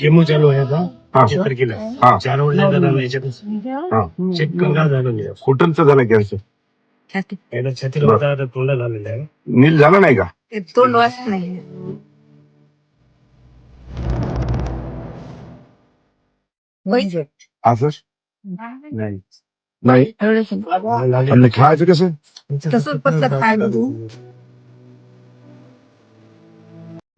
Chemo चालू आहे आता. पंचवीस तारखेला. हा. चार वेळेला झाला याच्यातच. हा. चेक करा झालं नाही कुठंच झालं कॅन्सर पहिला छातीला होता आता तोंडा झालेला आहे. नील झालं नाही का? तोंड वाच नाही. असं नाही. नाही? लागले. आणि खायचं कसं? तसंच पटकन खायला तू.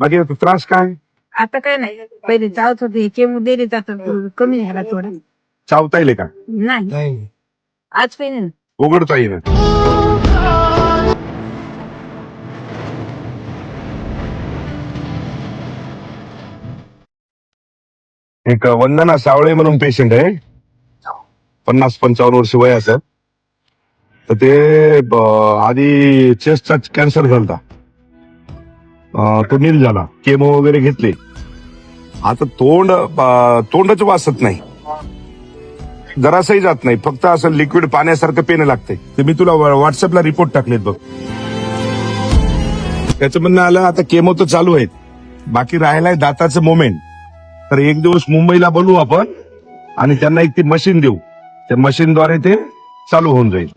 बाकी आता त्रास काय? आता काय नाही. पहिले चावत होते केमो दिले जात कमी झाला थोडा. चावता येईल का? नाही. नाही. आज काही नाही उघडता येईल. एक वंदना सावळे म्हणून पेशंट आहे. पन्नास पंचावन्न वर्ष वय असत तर ते ब- आधी चेस्टचा कॅन्सर झालता. अं, तो नील झाला. केमो वगैरे घेतले. आता तोंड तोंडच वासत नाही. जरासही जात नाही. फक्त असं लिक्विड पाण्यासारखं पेन लागतंय. ते मी तुला व्हॉट्सअपला रिपोर्ट टाकलेत बघ. त्याचं म्हणणं आलं आता केमो तर चालू आहेत. बाकी राहिलाय दाताचं मोमेंट तर एक दिवस मुंबईला बोलवू आपण आणि त्यांना एक ती मशीन देऊ. त्या मशीनद्वारे ते चालू होऊन जाईल.